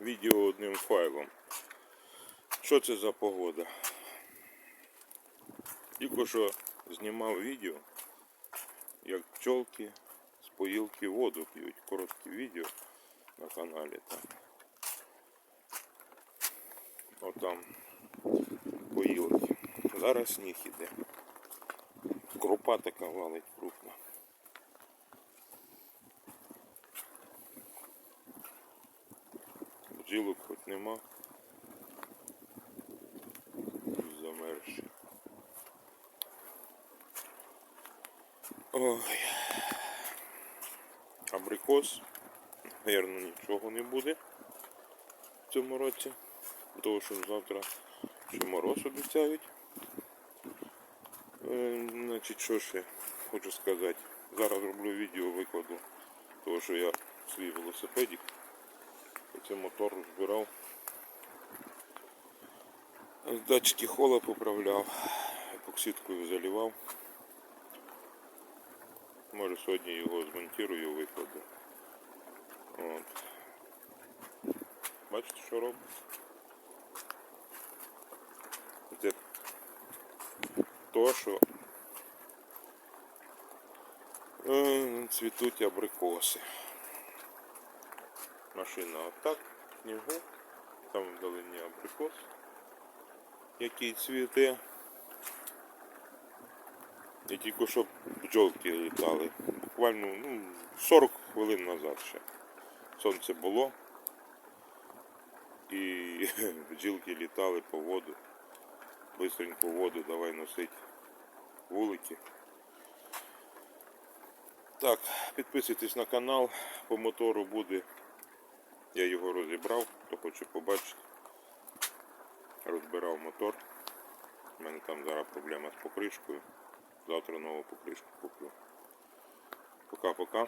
відео одним файлом. Що це за погода? Тільки що знімав відео, як пчолки з поїлки воду п'ють. Коротке відео на каналі там. Отам поїлки. Зараз сніг іде. Крупа така валить Бджілок хоч нема. Замерзші. Ой. Абрикос. Наверно, нічого не буде в цьому році. Тому що завтра ще мороз обіцяють. Е, Значить, що ще хочу сказати. Зараз роблю відео, викладу, того що я свій велосипедик. Оце мотор збирав. Датчики хола поправляв, епоксидкою заливав. Може сьогодні його змонтирую, викладу. От. Бачите, що робить? Це то, що е, цвітуть абрикоси. Машина отак, в снігу, там вдалині абрикос, який цвіте. І тільки що бджолки літали. Буквально ну, 40 хвилин назад ще. Сонце було. І бджілки літали по воду. Бистренько воду давай носить вулики. Так, підписуйтесь на канал, по мотору буде. Я його розібрав, хто хоче побачити. Розбирав мотор. У мене там зараз проблема з покришкою. Завтра нову покришку куплю. Пока-пока.